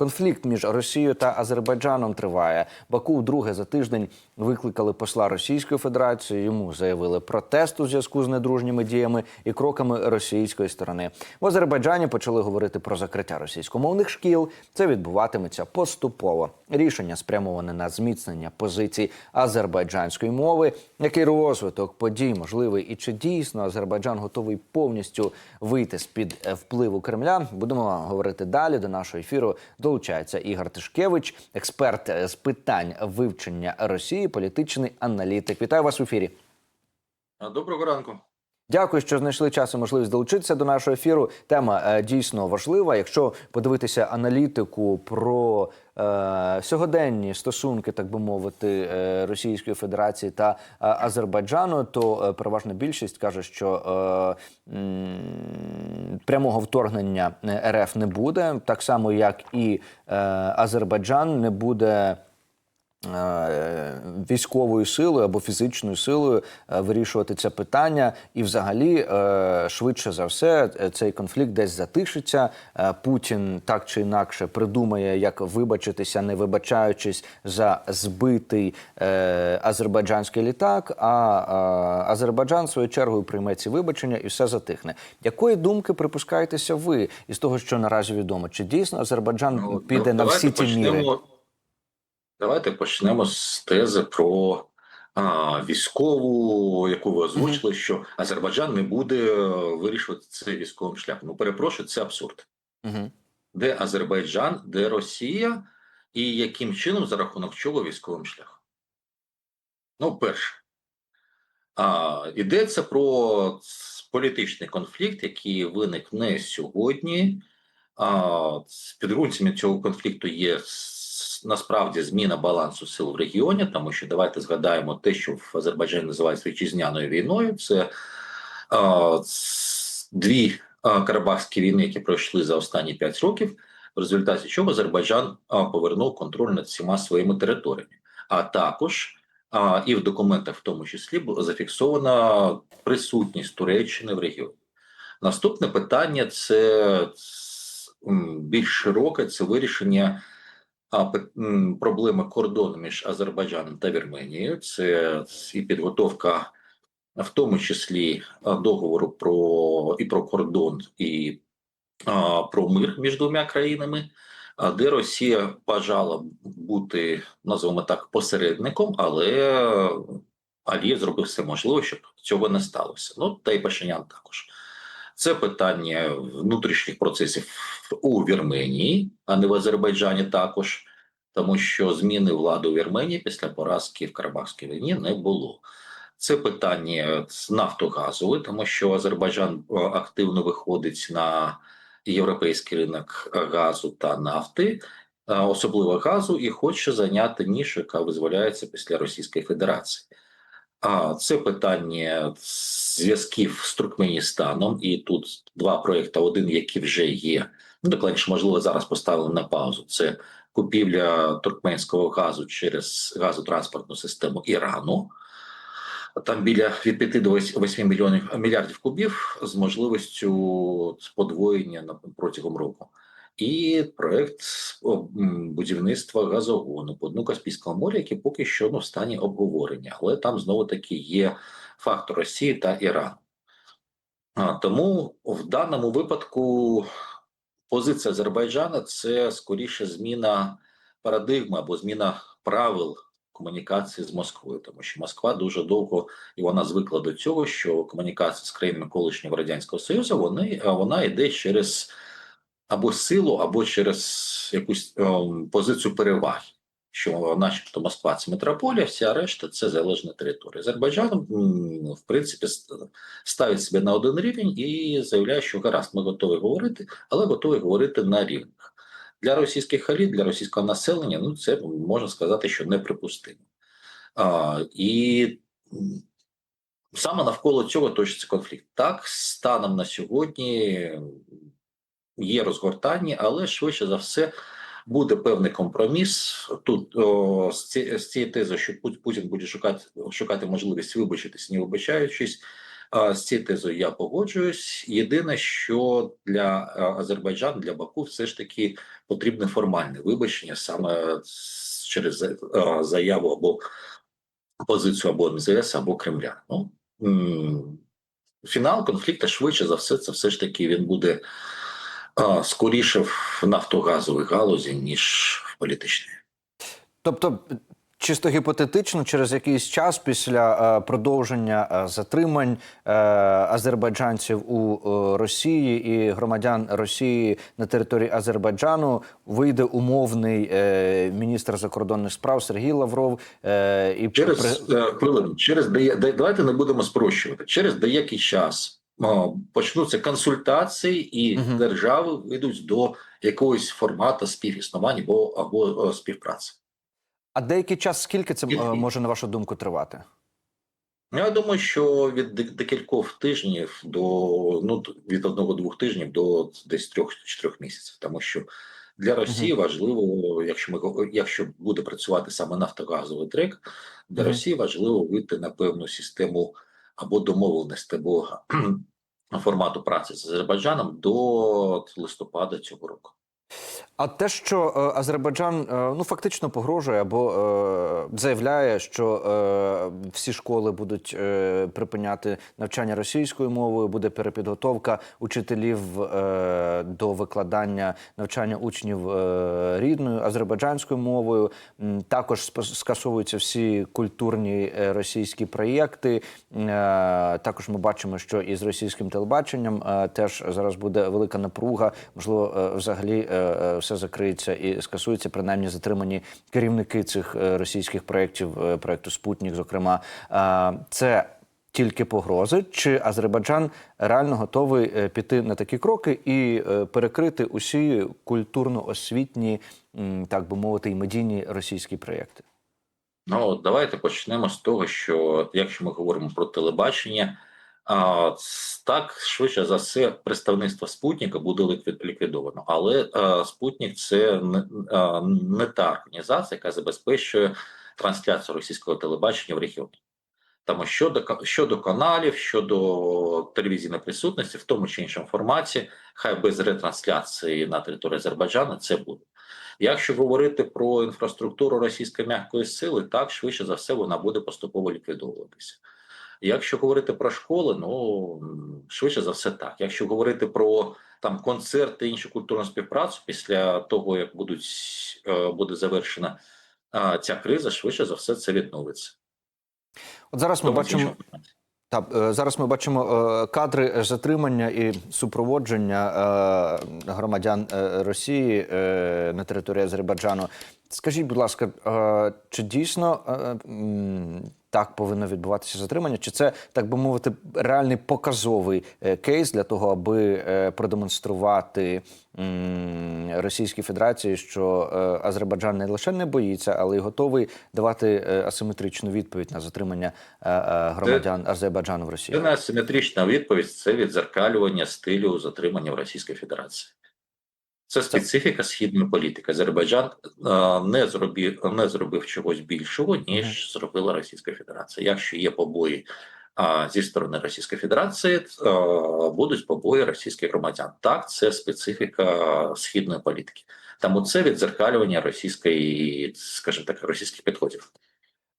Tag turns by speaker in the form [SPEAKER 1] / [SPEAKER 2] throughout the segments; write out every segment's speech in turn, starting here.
[SPEAKER 1] Конфлікт між Росією та Азербайджаном триває. Баку вдруге за тиждень викликали посла Російської Федерації. Йому заявили протест у зв'язку з недружніми діями і кроками російської сторони. В Азербайджані почали говорити про закриття російськомовних шкіл. Це відбуватиметься поступово. Рішення спрямоване на зміцнення позицій азербайджанської мови. Який розвиток подій можливий і чи дійсно Азербайджан готовий повністю вийти з під е, впливу Кремля? Будемо говорити далі. До нашого ефіру долучається Ігор Тишкевич, експерт е, з питань вивчення Росії, політичний аналітик. Вітаю вас в ефірі.
[SPEAKER 2] Доброго ранку.
[SPEAKER 1] Дякую, що знайшли час і можливість долучитися до нашого ефіру. Тема е, дійсно важлива. Якщо подивитися аналітику про е, сьогоденні стосунки, так би мовити, е, Російської Федерації та е, Азербайджану, то переважна більшість каже, що е, прямого вторгнення РФ не буде, так само як і е, Азербайджан не буде. Е, Військовою силою або фізичною силою е, вирішувати це питання, і взагалі е, швидше за все цей конфлікт десь затишиться. Путін так чи інакше придумає, як вибачитися, не вибачаючись за збитий азербайджанський літак. А Азербайджан своєю чергою прийме ці вибачення і все затихне. Якої думки припускаєтеся ви із того, що наразі відомо? Чи дійсно Азербайджан
[SPEAKER 2] Ну,
[SPEAKER 1] піде
[SPEAKER 2] ну,
[SPEAKER 1] на всі ті міри?
[SPEAKER 2] Давайте почнемо з тези про а, військову, яку ви озвучили, що Азербайджан не буде е, вирішувати це військовим шляхом. Ну, перепрошую, це абсурд.
[SPEAKER 1] Угу.
[SPEAKER 2] Де Азербайджан, де Росія, і яким чином за рахунок чого військовим шляхом? Ну, перше, а, йдеться про політичний конфлікт, який виник не сьогодні. А, з підґрунтями цього конфлікту є насправді зміна балансу сил в регіоні, тому що давайте згадаємо те, що в Азербайджані називають вітчизняною війною. Це ц- дві карабахські війни, які пройшли за останні п'ять років, в результаті чого Азербайджан повернув контроль над всіма своїми територіями. А також а, і в документах, в тому числі, була зафіксована присутність Туреччини в регіоні. Наступне питання це більш широке, це вирішення а, проблеми кордону між Азербайджаном та Вірменією. Це і підготовка, в тому числі договору про і про кордон, і а, про мир між двома країнами, а, де Росія бажала бути, називаємо так, посередником, але Алієв зробив все можливе, щоб цього не сталося. Ну та й Пашинян також. Це питання внутрішніх процесів у Вірменії, а не в Азербайджані також, тому що зміни влади у Вірменії після поразки в Карабахській війні не було. Це питання нафтогазове, тому що Азербайджан е, активно виходить на європейський ринок газу та нафти, е, особливо газу, і хоче зайняти нішу, яка визволяється після Російської Федерації. А це питання зв'язків з Туркменістаном, і тут два проекти: один, який вже є. Ну, докладніше, можливо, зараз поставили на паузу. Це купівля туркменського газу через газотранспортну систему Ірану. Там біля від 5 до 8 мільйонів мільярдів кубів з можливістю подвоєння протягом року. І проект будівництва газогону по дну Каспійського моря, який поки що ну, в стані обговорення, але там знову таки є фактор Росії та Ірану. А, тому в даному випадку позиція Азербайджана це скоріше зміна парадигми або зміна правил комунікації з Москвою, тому що Москва дуже довго і вона звикла до цього, що комунікація з країнами колишнього радянського союзу вони вона йде через або силу, або через якусь ем, позицію переваги. Що, начебто, Москва це метрополія, вся решта це залежна територія. Азербайджан, в принципі, ставить себе на один рівень і заявляє, що гаразд, ми готові говорити, але готові говорити на рівних. Для російських еліт, для російського населення, ну це можна сказати, що неприпустимо. А, і саме навколо цього точиться конфлікт. Так, станом на сьогодні є розгортання, але швидше за все буде певний компроміс. Тут о, з, ці, з цієї тези, що Пут- Путін буде шукати, шукати можливість вибачитись, не вибачаючись. З цією тезою я погоджуюсь. Єдине, що для е, Азербайджану, для Баку, все ж таки потрібне формальне вибачення саме через е, заяву або позицію або МЗС, або Кремля. Ну фінал конфлікту швидше за все, це все ж таки він буде скоріше в нафтогазовій галузі, ніж в політичній.
[SPEAKER 1] Тобто, чисто гіпотетично, через якийсь час після е, продовження е, затримань е, азербайджанців у Росії і громадян Росії на території Азербайджану вийде умовний міністр закордонних справ Сергій Лавров і
[SPEAKER 2] Через хвилину, через давайте не будемо спрощувати. Через деякий час почнуться консультації, і
[SPEAKER 1] Мгм.
[SPEAKER 2] держави вийдуть до якогось формату співіснування або, або е, співпраці.
[SPEAKER 1] а деякий час скільки це е, може на вашу думку тривати?
[SPEAKER 2] Я думаю, що від декількох тижнів до ну від одного-двох тижнів до десь трьох-чотирьох місяців, тому що для Росії важливо, якщо ми якщо буде працювати саме нафтогазовий трек, для
[SPEAKER 1] Мгм.
[SPEAKER 2] Росії важливо вийти на певну систему або домовленості, або формату праці з Азербайджаном до листопада цього року.
[SPEAKER 1] А те, що е, Азербайджан е, ну фактично погрожує або е, заявляє, що е, всі школи будуть е, припиняти навчання російською мовою, буде перепідготовка учителів е, до викладання навчання учнів е, рідною азербайджанською мовою. Також скасовуються всі культурні е, російські проєкти. Е, Також ми бачимо, що і з російським телебаченням е, теж зараз буде велика напруга. Можливо, е, взагалі е, все закриється і скасується принаймні затримані керівники цих е, російських проєктів, е, проєкту Спутник. Зокрема, це тільки погрози, чи Азербайджан реально готовий е, піти на такі кроки і перекрити усі культурно-освітні, так би мовити, і медійні російські проєкти?
[SPEAKER 2] Ну, давайте почнемо з того, що якщо ми говоримо про телебачення, а, так швидше за все представництво Спутника буде ліквід- ліквідовано. Але а, Спутник це не, а, не та організація, яка забезпечує трансляцію російського телебачення в регіоні. Тому щодо щодо каналів, щодо телевізійної присутності в тому чи іншому форматі, хай без ретрансляції на території Азербайджану це буде. Якщо говорити про інфраструктуру російської м'якої сили, так швидше за все вона буде поступово ліквідовуватися. Якщо говорити про школи, ну швидше за все так. Якщо говорити про там концерти іншу культурну співпрацю після того, як будуть е, буде завершена ця криза, швидше за все це відновиться.
[SPEAKER 1] От зараз ми
[SPEAKER 2] Тому
[SPEAKER 1] бачимо. Так, е, зараз ми бачимо е, кадри затримання і супроводження громадян Росії на території Азербайджану. Скажіть, будь ласка, е, чи дійсно е, так повинно відбуватися затримання? Чи це так би мовити реальний показовий е, кейс для того, аби е, продемонструвати Російській Федерації, що е, Азербайджан не лише не боїться, але й готовий давати е, асиметричну відповідь на затримання е, е, громадян Азербайджану в Росії?
[SPEAKER 2] Це асиметрична відповідь, це відзеркалювання стилю затримання в Російській Федерації. Це специфіка східної політики. Азербайджан е, не зробив не зробив чогось більшого, ніж зробила Російська Федерація. Якщо є побої зі сторони Російської Федерації, е, будуть побої російських громадян. Так, це специфіка східної політики. Тому це відзеркалювання російської, скажімо так, російських підходів.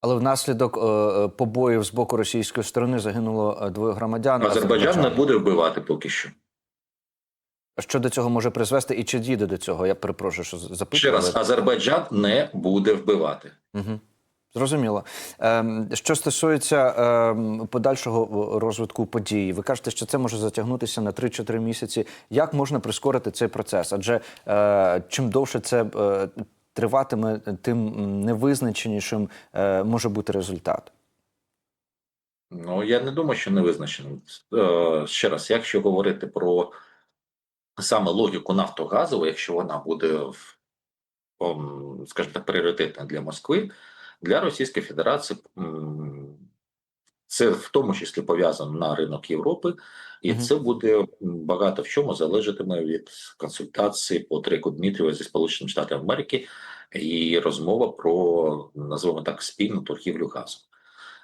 [SPEAKER 1] Але внаслідок е, побоїв з боку російської сторони загинуло двоє громадян.
[SPEAKER 2] Азербайджан не буде вбивати поки що.
[SPEAKER 1] Що до цього може призвести і чи дійде до цього? Я перепрошую, що запитую.
[SPEAKER 2] Ще раз, Азербайджан не буде вбивати.
[SPEAKER 1] Угу. Зрозуміло. Ем, що стосується ем, подальшого розвитку подій, ви кажете, що це може затягнутися на 3-4 місяці. Як можна прискорити цей процес? Адже е, чим довше це е, триватиме, тим невизначенішим е, може бути результат.
[SPEAKER 2] Ну я не думаю, що не визначено. Е, ще раз, якщо говорити про саме логіку Нафтогазову, якщо вона буде скажімо так, пріоритетна для Москви, для Російської Федерації це в тому числі пов'язано на ринок Європи, і
[SPEAKER 1] Мгм.
[SPEAKER 2] це буде багато в чому залежатиме від консультації по треку Дмитрієва зі Сполученими Штатами Америки і розмова про назвемо так спільну торгівлю газом.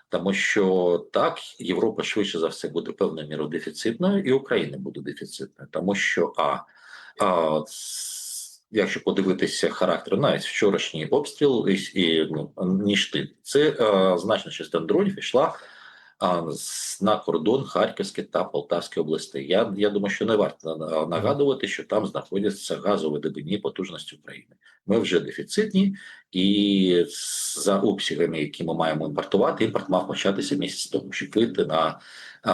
[SPEAKER 2] Тому що так, Європа швидше за все буде певною мірою дефіцитною, і Україна буде дефіцитною, тому що а, а якщо подивитися характер, навіть вчорашній обстріл і, і ну, Ніштин, це а, значна частина дронів йшла на кордон Харківської та Полтавської областей. Я, я думаю, що не варто нагадувати, що там знаходяться газові газовидобувні потужності України. Ми вже дефіцитні, і за обсягами, які ми маємо імпортувати, імпорт мав початися місяць тому, щоб вийти на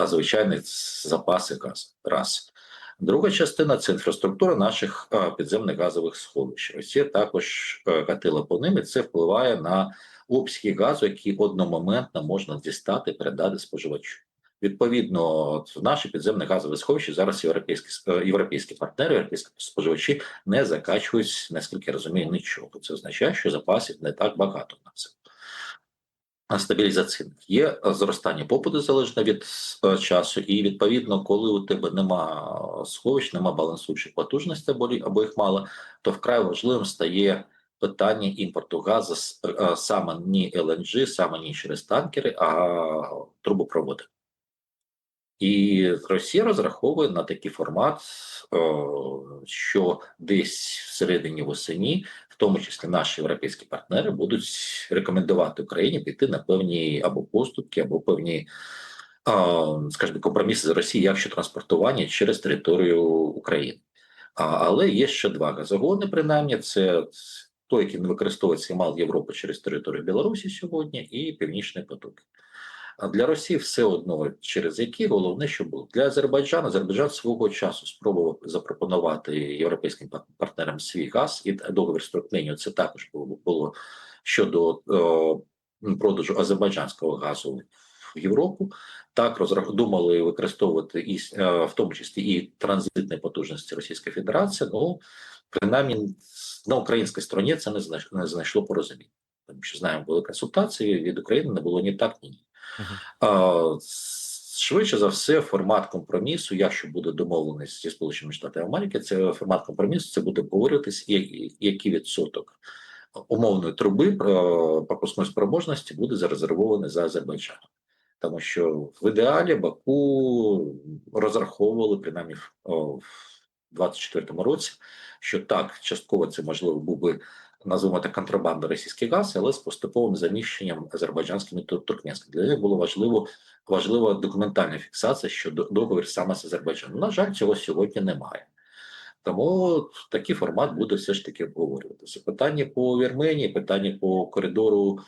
[SPEAKER 2] звичайні запаси газу. Раз. Друга частина це інфраструктура наших підземних газових сховищ. Росія також е, гатила по ним, і це впливає на обсяги газу, які одномоментно можна дістати, передати споживачу. Відповідно, наші підземні газові сховища зараз європейські е, європейські партнери, європейські споживачі не закачують, наскільки я розумію, нічого. Це означає, що запасів не так багато на це. Стабілізаційних є зростання попиту залежно від е, часу, і відповідно, коли у тебе нема сховищ, нема балансуючих потужностей або їх мало, то вкрай важливим стає питання імпорту газу е, саме не LNG, саме не через танкери, а трубопроводи. І Росія розраховує на такий формат, е, що десь всередині восені, в тому числі наші європейські партнери, будуть рекомендувати Україні піти на певні або поступки, або певні, е, скажімо, компроміси з Росії, якщо транспортування через територію України. Але є ще два газогони, принаймні, це той, який не використовується мал Європи через територію Білорусі сьогодні, і Північний поток. А для Росії все одно через які головне, що було для Азербайджану. Азербайджан свого часу спробував запропонувати європейським партнерам свій газ і договір Туркменією. Це також було, щодо е, продажу азербайджанського газу в Європу. Так розрах... думали використовувати і е, в тому числі і транзитні потужності Російської Федерації. Ну принаймні на українській стороні це не знайшло, не знайшло порозуміння. Тому що знаємо, були консультації від України, не було ні так, ні ні. А, с- Швидше за все, формат компромісу, якщо буде домовленість зі Сполученими Штатами Америки, це формат компромісу, це буде говоритись, який відсоток умовної труби е, пропускної спроможності буде зарезервований за Азербайджаном. Тому що в ідеалі Баку розраховували принаймні в, о, в 24-му році, що так, частково це можливо був би називаємо так контрабанда російський газ, але з поступовим заміщенням азербайджанським і туркменським. Для них було важливо важлива документальна фіксація щодо договір саме з Азербайджаном. На жаль, цього сьогодні немає. Тому такий формат буде все ж таки обговорюватися. Питання по Вірменії, питання по коридору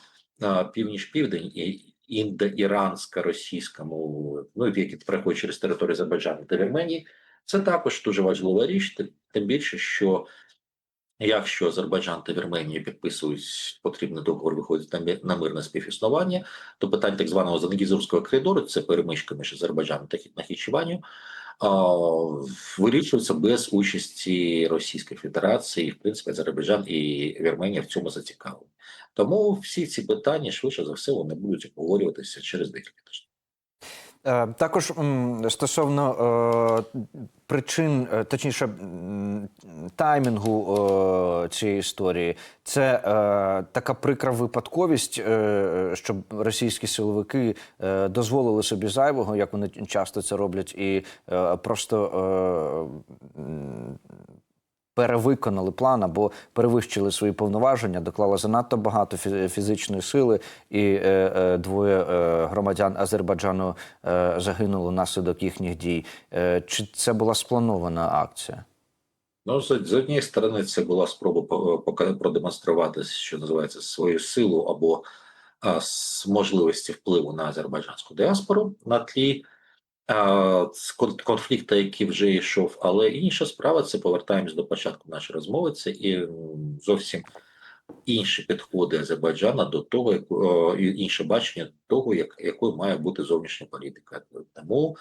[SPEAKER 2] північ-південь і індо-ірансько-російському, ну які проходять через територію Азербайджану та Вірменії. Це також дуже важлива річ, тим- більше, що Якщо Азербайджан та Вірменія підписують потрібний договор, виходить на мирне співіснування, то питання так званого Зангізурського коридору, це перемичка між Азербайджаном та Хі- Нахічеванню, вирішується без участі Російської Федерації. В принципі, Азербайджан і Вірменія в цьому зацікавлені. Тому всі ці питання швидше за все вони будуть обговорюватися через декілька тижнів.
[SPEAKER 1] Е, Також стосовно е, причин, е, точніше, таймінгу цієї історії, це така прикра випадковість, щоб російські силовики дозволили собі зайвого, як вони часто це роблять, і просто перевиконали план або перевищили свої повноваження, доклали занадто багато фі- фізичної сили, і е, е, двоє е, громадян Азербайджану е, загинули внаслідок їхніх дій. Е, чи це була спланована акція?
[SPEAKER 2] Ну, з, з однієї сторони, це була спроба продемонструвати, що називається, свою силу або а, можливості впливу на азербайджанську діаспору на тлі конфлікту, який вже йшов. Але інша справа це повертаємось до початку нашої розмови. Це і зовсім інші підходи Азербайджана до того, як, інше бачення того, як, якою має бути зовнішня політика. Тому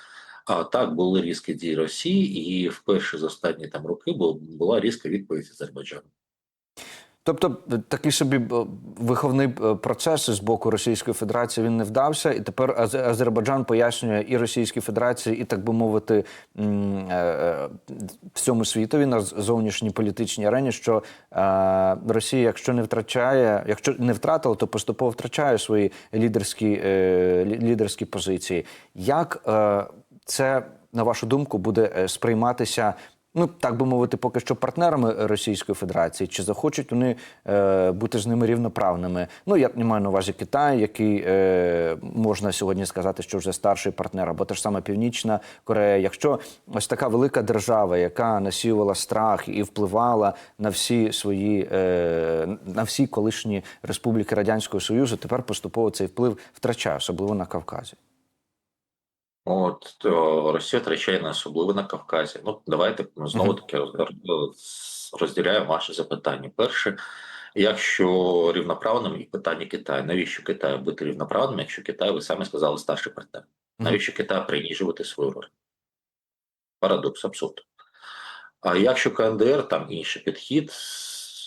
[SPEAKER 2] а так були різкі дії Росії, і вперше за останні там роки бу- була різка відповідь Азербайджану.
[SPEAKER 1] Тобто е, такий собі е, виховний е, процес з боку Російської Федерації він не вдався, і тепер Аз- Азербайджан пояснює і Російській Федерації, і так би мовити, всьому світові на зовнішній політичній арені, що Росія, якщо не втрачає, якщо не втратила, то поступово втрачає свої лідерські, лідерські позиції. Як це на вашу думку буде сприйматися? Ну так би мовити, поки що партнерами Російської Федерації, чи захочуть вони е, бути з ними рівноправними? Ну я не маю на увазі Китай, який е, можна сьогодні сказати, що вже старший партнер, або та ж сама Північна Корея. Якщо ось така велика держава, яка насіювала страх і впливала на всі свої е, на всі колишні республіки Радянського Союзу, тепер поступово цей вплив втрачає, особливо на Кавказі.
[SPEAKER 2] От Росія втрачає на особливо на Кавказі. Ну давайте знову таки розділяємо ваші запитання. Перше, якщо рівноправним і питання Китаю, навіщо Китаю бути рівноправним, якщо Китай, ви самі сказали, старший партнер? Навіщо Китаю принижувати свою роль? Парадокс, абсурд. А якщо КНДР, там інший підхід,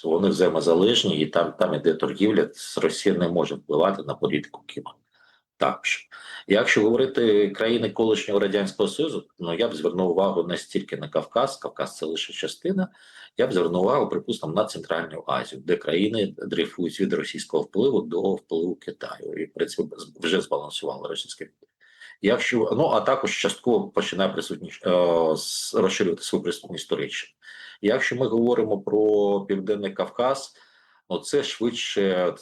[SPEAKER 2] вони взаємозалежні, і там, там іде торгівля, Росія не може впливати на політику Києва. Також. Якщо говорити країни колишнього радянського союзу, ну я б звернув увагу не стільки на Кавказ, Кавказ це лише частина. Я б звернув увагу, припустимо, на Центральну Азію, де країни дрейфують від російського впливу до впливу Китаю, і в принципі вже збалансували російське. Якщо ну а також частково починає присутність е, розширювати свою присутність Туреччина. Якщо ми говоримо про Південний Кавказ, ну це швидше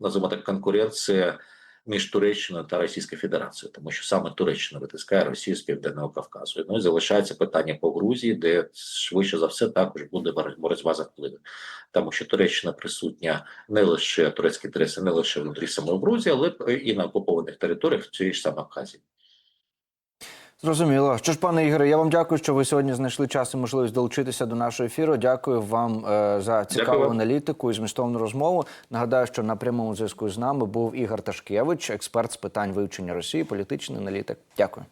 [SPEAKER 2] називаємо конкуренція між Туреччиною та Російською Федерацією, тому що саме Туреччина витискає Росію з Південного Кавказу. Ну і залишається питання по Грузії, де швидше за все також буде боротьба за впливи, тому що Туреччина присутня не лише турецькі інтереси, не лише внутрі самої Грузії, але і на окупованих територіях в цій ж самій Абхазії.
[SPEAKER 1] Зрозуміло. Що ж, пане Ігоре, я вам дякую, що ви сьогодні знайшли час і можливість долучитися до нашого ефіру. Дякую вам е, за цікаву
[SPEAKER 2] Дякую.
[SPEAKER 1] аналітику і змістовну розмову. Нагадаю, що на прямому зв'язку з нами був Ігор Ташкевич, експерт з питань вивчення Росії, політичний аналітик. Дякую.